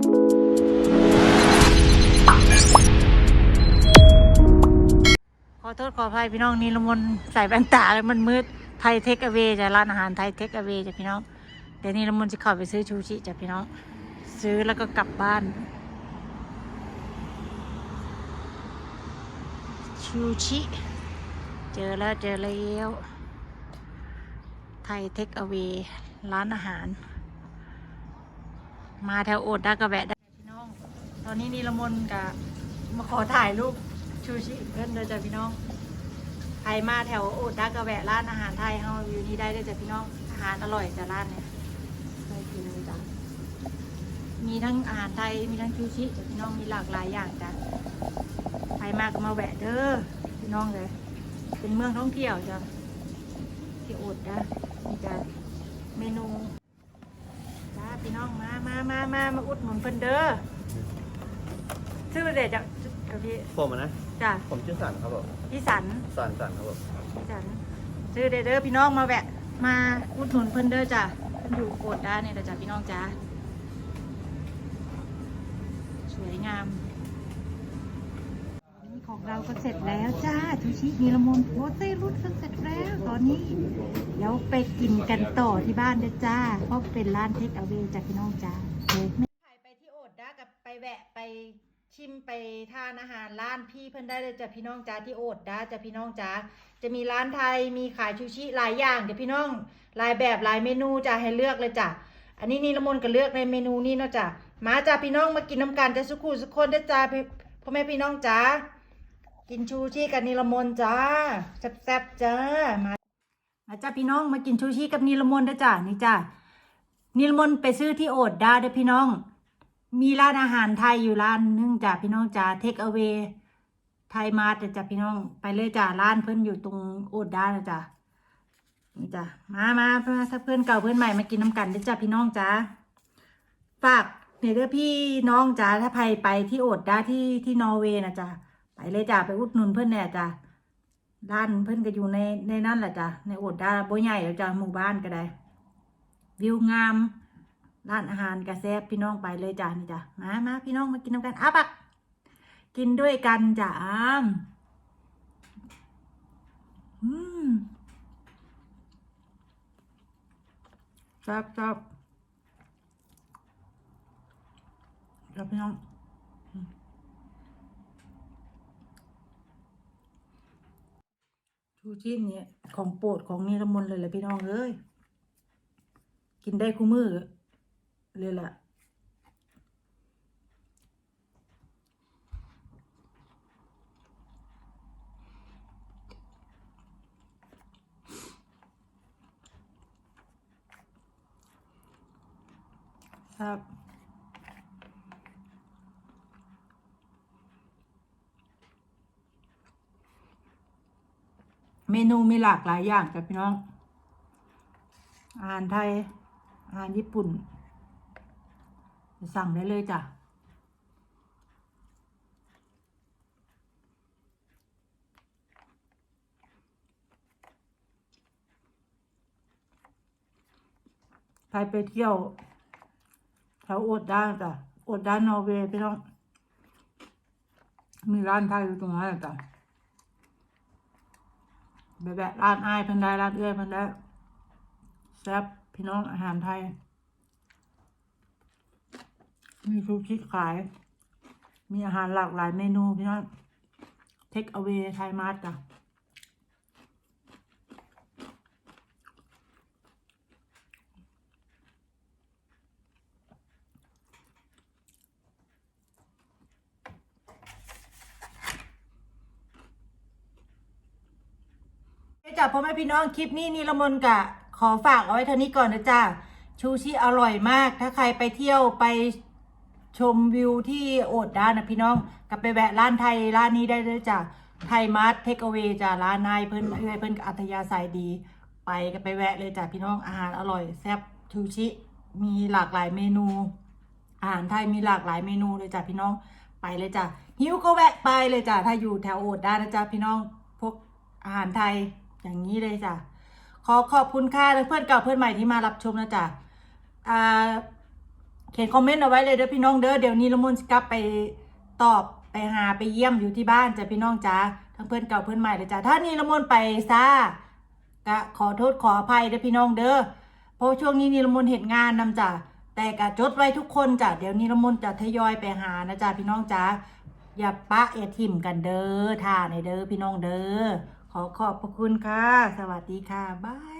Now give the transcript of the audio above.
ขอโทษขออภัยพี่น้องนี่ละมนใส่แว่นตาแล้วมันมืดไทยเทคเอเวจะร้านอาหารไทยเทคเอเวจ้ะพี่น้องเดี๋ยวนี้ละมนจะเข้าไปซื้อชูชิจ้ะพี่น้อง ซื้อแล้วก็กลับบ้านชูชิเจอแล้วเจอแล้วไทยเทคเวร้านอาหาร มาแถวโอดดากระแวะได้พี่น้อง ตอนนี้นีละมนกับมาขอถ่ายรูปชูชิเพื่อนเด้อจ้ะพี่น้องใครมาแถวโอดดากระแวะร้านอาหารไทยเฮาอยู่นี่ได้เด้อจ้ะพี่น้องอาหารอร่อยจ้ะร้านเนี่ยไปกินเลยจ้ะมีทั้งอาหารไทยมีทั้งชูชิจ้ะพี่น้องมีหลากหลายอย่างจ้ะใครมาก็มาแวะเด้อพี่น้องเลยเป็นเมืองท่องเที่ยวจ้ะที่โอดนะมีจ้ะเมนู จ้าพี่น้อง มามามามามาอุดหนุนเพิ่นเด้อชื่อเด็ดจ้ะกับพี่ผมอะนะ จ้ะผมชื่อสันครับผมพี่สันสันสันครับผมพี่สันชื่อเด็ดเด้อพี่น้องมาแวะ มาอุดหนุนเพิ่นเด้อจ้ะเพิ่นอยู่โกดด้านนี่แหละจ้ะพี่น้องจ้าสวยงามนี่ ของเราก็เสร็จแล้วจ้าชูชิมีละมุนโพเต้รุ่นก็เสร็จแล้วตอนนี้เดี๋ยวไปกินกันต่อที่บ้านเด้จ้าเพราะเป็นร้านเทคเอาเวจ้ะพี่น้องจ้าเฮ้ยไปที่โอดด้ากับไปแวะไปชิมไปทานอาหารร้านพี่เพิ่นได้เลยจ้ะพี่น้องจ้าที่โอดด้าจ้ะพี่น้องจ้าจะมีร้านไทยมีขายชูชิหลายอย่างจ้ะพี่น้องหลายแบบหลายเมนูจ้ะให้เลือกเลยจ้ะอันนี้นี่ละมนก็เลือกในเมนูนี้เนาะจ้ะมาจ้ะพี่น้องมากินน้ำกันจะสุขุสุคนได้จ้าพ่อแม่พี่น้องจ้า กินชูชิกันนิลมนจ้าแซ่บๆจ้ามามาจ้าพี่น้องมากินชูชิกับนิลมนได้อจ้านี่จ้านิลมนไปซื้อที่โอดด้เด้อพี่น้อง มีร้านอาหารไทยอยู่ร้านนึงจ้ะพี่น้องจ้าเทคเอา a y ไทยมาร์ทจ้ะพี่น้องไปเลยจ้ะร้านเพื่อนอยู่ตรงโอดด้นะจ้ะนี่จ้ะมามาถ้าเพื่อนเก่าเพื่อนใหม่มากินน้ำกันเด้อจ้ะพี่น้องจ้าฝากเนี่ยเด้อพี่น้องจ้าถ้าใครไปที่โอดด้ที่ที่นอร์เวย์นะจ้ะ ไปเลยจ้ะไปอุดหนุนเพื่อนแน่จ้ะร้านเพื่อนก็อยู่ในในนั่นแหละจ้ะในโอดได้บ่ใหญ่แล้วจ้ะหมู่บ้านก็ได้ วิวงามร้านอาหารกระแซบพี่น้องไปเลยจ้านี่จ้ะมามาพี่น้องมากินน้ำกันอ้าปักกินด้วยกันจ้าอืมชอบชอบชอบพี่น้องอืม ชูชีพนี้ของโปรดของนี่ละมนเลยแหละพี่น้องเอ้ยกินได้คู่มือเลยล่ะครับ เมนูมีหลากหลายอย่างจ้ะพี่น้อง อาหารไทย อาหารญี่ปุ่น สั่งได้เลยจ้ะใครไปเที่ยวแถวโอดด้านจ้ะโอดด้านนอร์เวย์พี่น้อง มีร้านไทยอยู่ตรงนั้นจ้ะ แบบแบบร้านอ้ายเพันได้ร้านเอื้อยเพันได้แซ่บพี่น้องอาหารไทย มีซูชิขาย มีอาหารหลากหลายเมนูพี่น้องเทคเอา a y ไทยมาร์ทจ้ะ จ้ะพ่อแม่พี่น้องคลิปนี้นี่ละมนกะ ขอฝากเอาไว้เท่านี้ก่อนนะจ้าชูชิอร่อยมาก ถ้าใครไปเที่ยวไปชมวิวที่โอดด้านนะพี่น้องกลับไปแวะร้านไทยร้านนี้ได้เลยจ้ะไทยมาร์ทเทคเอา a y จ้ะร้านนายเพิ่นเอ้ยเพิ่นก็อัธยาศัยดี ไปก็ไปแวะเลยจ้ะพี่น้องอาหารอร่อยแซ่บชูชิมีหลากหลายเมนู อาหารไทยมีหลากหลายเมนูเลยจ้ะพี่น้องไปเลยจ้ะหิวก็แวะไปเลยจ้ะถ้าอยู่แถวโอดได้นะจ้ะพี่น้องพวกอาหารไทย อย่างนี้เลยจ้ะ ขอขอบคุณค่ะเพื่อนเก่าเพื่อนใหม่ที่มารับชมนะจ้ะอ่าเขียนคอมเมนต์เอาไว้เลยเด้อพี่น้องเด้อเดี๋ยวนี้ละมุนสิกลับไปตอบไปหาไปเยี่ยมอยู่ที่บ้านจ้ะพี่น้องจ้าทั้งเพื่อนเก่าเพื่อนใหม่เลยจ้าถ้านี่ละมุนไปซาก็ขอโทษขออภัยเด้อพี่น้องเด้อเพราะช่วงนี้นี่ละมุนเหตุงานนำจ้ะแต่กะจดไว้ทุกคนจ้ะเดี๋ยวนี้ละมุนจะทยอยไปหานะจ้ะพี่น้องจ้าอย่าปะอย่าทิมกันเด้อท่าในเด้อพี่น้องเด้อ ขอขอบพระคุณค่ะ สวัสดีค่ะ บาย